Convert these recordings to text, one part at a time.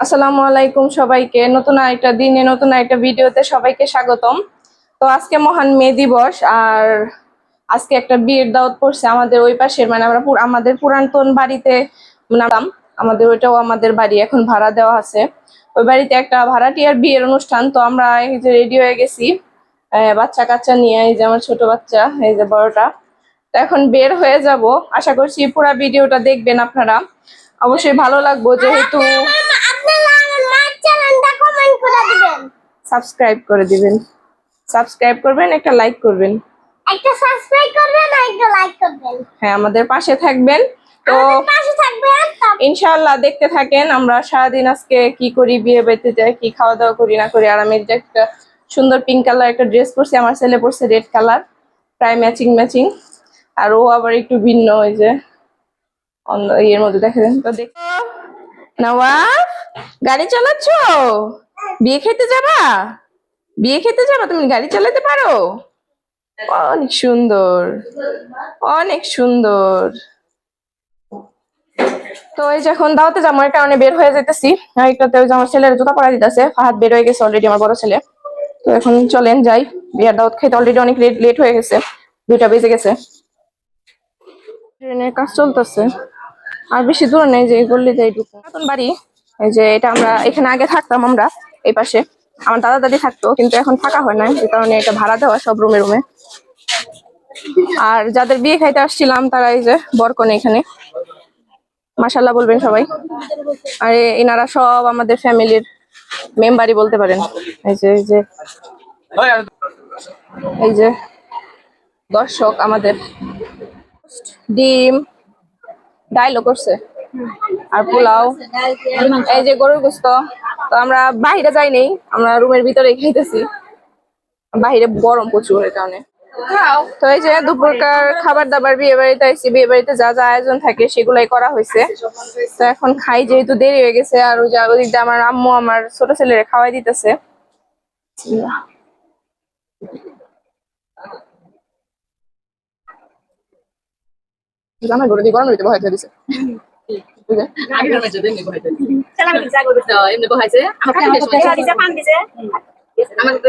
আসসালামু আলাইকুম সবাইকে। নতুন একটা দিনে, নতুন একটা ভিডিওতে সবাইকে স্বাগতম। তো আজকে মহান মে দিবস, আর আজকে একটা বিয়ের দাওয়াত পড়ছে আমাদের ওই পাশের মানে আমরা আমাদের পুরাতন বাড়িতে নাম, আমাদের ওইটাও আমাদের বাড়ি এখন ভাড়া দেওয়া আছে। ওই বাড়িতে একটা ভাড়াটিয়ার বিয়ের অনুষ্ঠান, তো আমরা এই যে রেডি হয়ে গেছি। বাচ্চা কাচ্চা নিয়ে, এই যে আমার ছোট বাচ্চা, এই যে বড়টা। তো এখন বের হয়ে যাব। আশা করছি পুরো ভিডিওটা দেখবেন আপনারা। অবশ্যই ভালো লাগবো, যেহেতু সাবস্ক্রাইব করে দিবেন। সাবস্ক্রাইব করবেন একটা লাইক করবেন। একটা সাবস্ক্রাইব করবেন আর একটা লাইক করবেন। হ্যাঁ আমাদের পাশে থাকবেন। তো পাশে থাকবেন ইনশাআল্লাহ দেখতে থাকেন আমরা সারাদিন আজকে কি করি বিয়ে বাড়িতে যাই কি খাওয়া দাওয়া করি না করি। আর আমি যে একটা সুন্দর পিঙ্ক কালার একটা ড্রেস পরছি আমার ছেলে পরছে রেড কালার প্রায় ম্যাচিং ম্যাচিং আর ও আবার একটু ভিন্ন ওই যে অন্য ইয়ের মধ্যে দেখা যায় তো দেখ নওয়াব গাড়ি চালাচ্ছ? বিয়ে খেতে যাবা? বিয়ে খেতে যাবা? তুমি গাড়ি চালাতে পারো? অনেক সুন্দর। অনেক সুন্দর। তো এই যে এখন দাওয়াতে এই কারণে বের হয়ে যেতেছি একটাতে ওই আমার ছেলের জুতা পরা দিতেছে, ফাহাদ বের হয়ে গেছে অলরেডি আমার বড় ছেলে। তো এখন চলেন যাই। বিয়ার দাওয়াত খেতে অলরেডি অনেক লেট লেট হয়ে গেছে। দুইটা বেজে গেছে। ট্রেনের কাজ চলতেছে। আর বেশি দূর নেই যে গল্লিতে এইটুকু। নতুন বাড়ি। এই যে এটা আমরা এখানে আগে থাকতাম আমরা, এই পাশে। আমার দাদা দাদি থাকতো, কিন্তু এখন থাকা হয় না এই কারণে এটা ভাড়া দেওয়া সব রুমে রুমে। আর যাদের বিয়ে খাইতে আসছিলাম, তারা এই যে বরকনে এখানে। মাশাল্লাহ বলবেন সবাই। আর এনারা সব আমাদের ফ্যামিলির মেম্বারই বলতে পারেন। এই যে এই যে। এই যে দর্শক আমাদের। ডিম ডাইলও করছে। আর পোলাও। এই যে গরুর গোস্ত। তো আমরা বাইরে যাইনি, আমরা রুমের ভিতরে খাইতেছি। বাইরে গরম প্রচুর এই কারণে। তো এই যে দুপুরকার খাবার দাবার বিয়ে বাড়িতে আইসি বিয়ে বাড়িতে যা যা আয়োজন থাকে সেগুলাই করা হয়েছে তো এখন খাই যেহেতু দেরি হয়ে গেছে, আর ওই যে আমার আম্মু আমার ছোট ছেলেরে খাওয়াই দিতেছে। আমার গরু দিয়ে গরম হইতে ভয় দিছে? এমনি বহাইছে আমার তো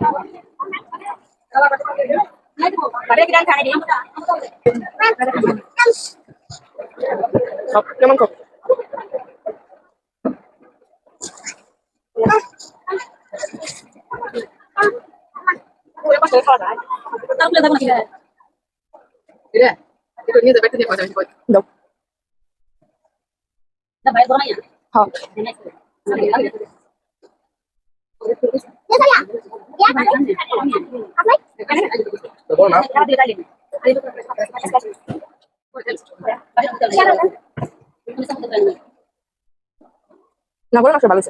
পান খাও খাও কেমন খাও রে এটা নিয়ে যাবে নিয়ে পয়সা বল না গরম ভালো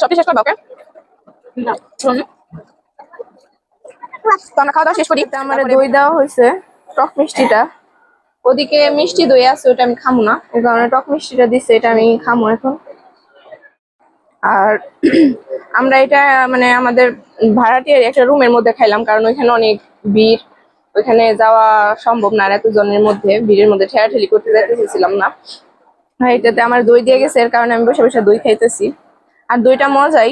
সবটি শেষ করবা ওকে তো আমরা খাওয়া দাওয়া শেষ করি। আমার দই দেওয়া হয়েছে। টক মিষ্টিটা। ওদিকে মিষ্টি দই আছে, ওটা আমি খামো না। এই কারণে টক মিষ্টিটা দিচ্ছে এটা আমি খামো এখন। আর আমরা এটা মানে আমাদের ভাড়াটিয়ার একটা রুমের মধ্যে খাইলাম, কারণ ওইখানে অনেক ভিড়। ওইখানে যাওয়া সম্ভব না এতজনের মধ্যে, ভিড়ের মধ্যে ঠেলাঠেলি করতে যাইতেছিলাম না। আর এটাতে আমার দই দিয়ে গেছে, এর কারণে আমি বসে বসে দই খাইতেছি। আর দইটা মজাই।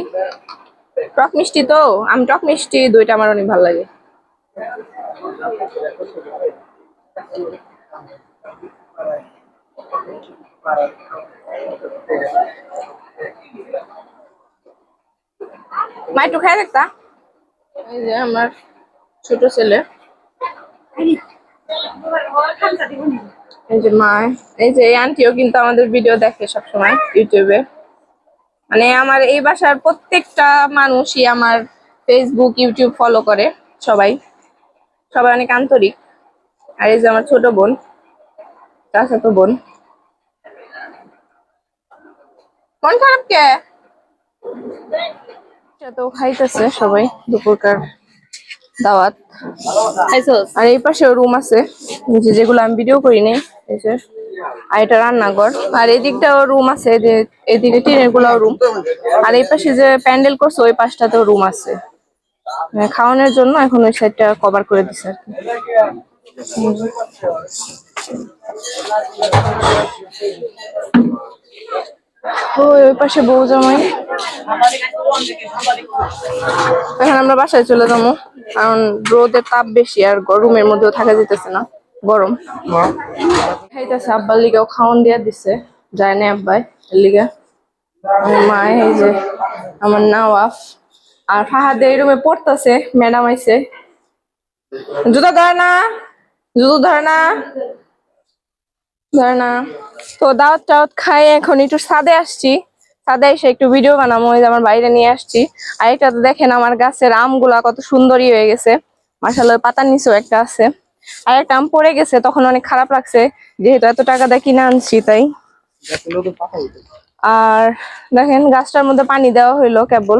টক মিষ্টি তো, আমি টক মিষ্টি দইটা আমার অনেক ভালো লাগে। মা, একটু খাই দেখতা এই যে আমার ছোট ছেলে। এই যে মা, এই যে এই আন্টিও কিন্তু আমাদের ভিডিও দেখে সবসময় ইউটিউবে মানে আমার এই বাসার প্রত্যেকটা মানুষই আমার ফেসবুক ইউটিউব ফলো করে সবাই। সবাই অনেক আন্তরিক। আর এই যে আমার ছোট বোন, চাচাতো বোন। মন খারাপ কে? তো খাইতেছে সবাই দুপুরকার দাওয়াত। আর এই পাশেও রুম আছে। যে যেগুলো আমি ভিডিও করি নি এই যে আর এটা রান্নাঘর। আর এদিকটাও রুম আছে যে এদিকে টিনের গুলাও রুম আর এই পাশে যে প্যান্ডেল করছে ওই পাশটাতেও রুম আছে। মানে খাওয়ানোর জন্য এখন ওই সাইডটা কভার করে দিছে আর কি। ওই পাশে বউ জামাই। এখন আমরা বাসায় চলে যাব। কারণ রোদের তাপ বেশি আর গরমের মধ্যেও থাকা যেতেছে না গরম। খাইতেছে আব্বার লিগাও খাওয়ান দিয়া দিছে যায় না আব্বাই লিগা। আমার মা এই যে আমার নাওয়াফ আর ফাহাদে এই রুমে পড়তেছে ম্যাডাম আইছে। জুতো ধরে না জুতো ধরে না। না। তো দাওয়াত টাওয়াত খাই এখন একটু ছাদে আসছি। ছাদে এসে একটু ভিডিও বানাবো ওই যে আমার বাইরে নিয়ে আসছি। আর এটা তো দেখেন আমার গাছের আমগুলা কত সুন্দরই হয়ে গেছে। মাসাল্লাহ পাতার নিচেও একটা আছে। আর একটা আম পড়ে গেছে, তখন অনেক খারাপ লাগছে। যেহেতু এত টাকা দিয়ে কিনে আনছি তাই। আর দেখেন, গাছটার মধ্যে পানি দেওয়া হইল কেবল।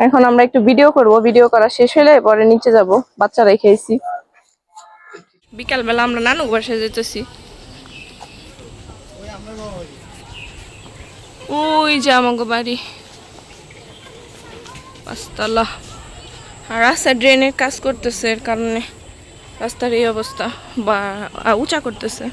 এখন আমরা একটু ভিডিও করব ভিডিও করা শেষ হলে পরে নিচে যাব। বাচ্চারাই খেয়েছি। বিকালবেলা আমরা নানু বাসায় যেতেছি ওই যে আমাকে বাড়ি। পাঁচতলা আর রাস্তা ড্রেনের কাজ করতেছে এর কারণে। রাস্তার এই অবস্থা, বা উঁচা করতেছে।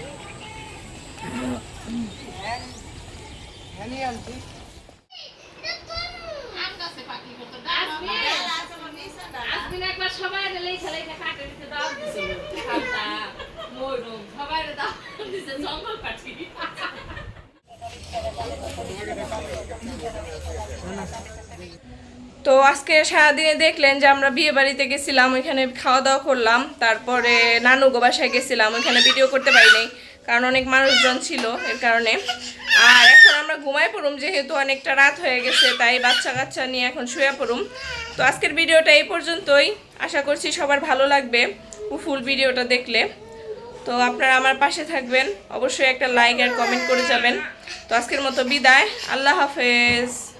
তো আজকে সারাদিনে দেখলেন যে আমরা বিয়ে বাড়িতে গেছিলাম, ওইখানে খাওয়া দাওয়া করলাম, তারপরে নানু বাসায় গেছিলাম, ওইখানে ভিডিও করতে পারিনি, কারণ অনেক মানুষজন ছিল এর কারণে। আর এখন আমরা ঘুমাই পড়ুম, যেহেতু অনেকটা রাত হয়ে গেছে, তাই বাচ্চা কাচ্চা নিয়ে এখন শুয়ে পড়ুম। তো আজকের ভিডিওটা এই পর্যন্তই। আশা করছি সবার ভালো লাগবে ফুল ভিডিওটা দেখলে। তো আপনারা আমার পাশে থাকবেন। অবশ্যই একটা লাইক আর কমেন্ট করে যাবেন। তো আজকের মতো বিদায়। আল্লাহ হাফেজ।